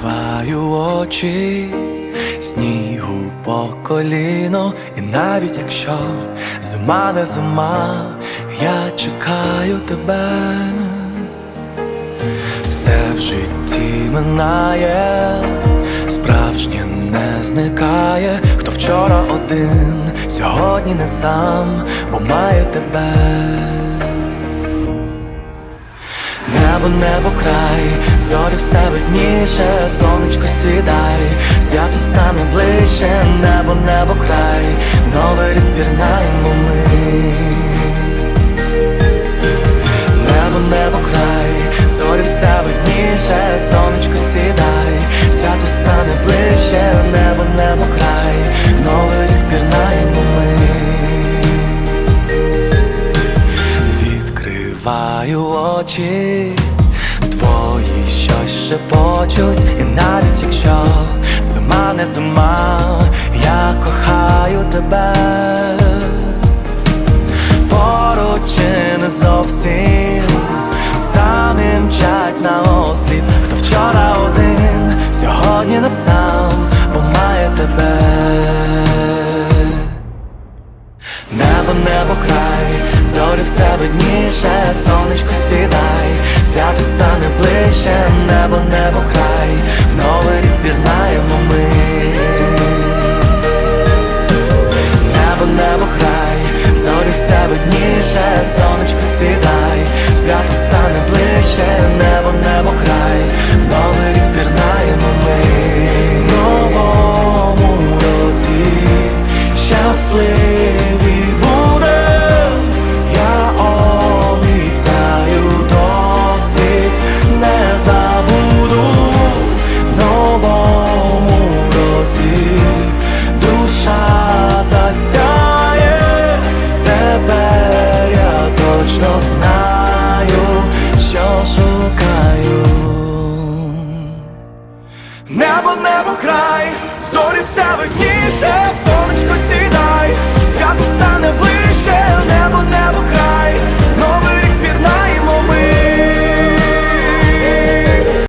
Відкриваю очі, снігу по коліно, і навіть якщо зима не зима, я чекаю тебе, все в житті минає, справжнє не зникає, хто вчора один, сьогодні не сам, бо має тебе. Небо, небо край, зорі все видніше, сонечко сідай, свято стане ближче, небо, небо край, новий рік пірнаємо ми. Небо, небо край, Відкриваю очі, твої щось шепочуть, і навіть якщо сама не зима, я кохаю тебе. Зорі все видніше, сонечко сідай, свято стане ближче, небо, небо край, в новий рік пірнаємо Небо, край, зорі все видніше,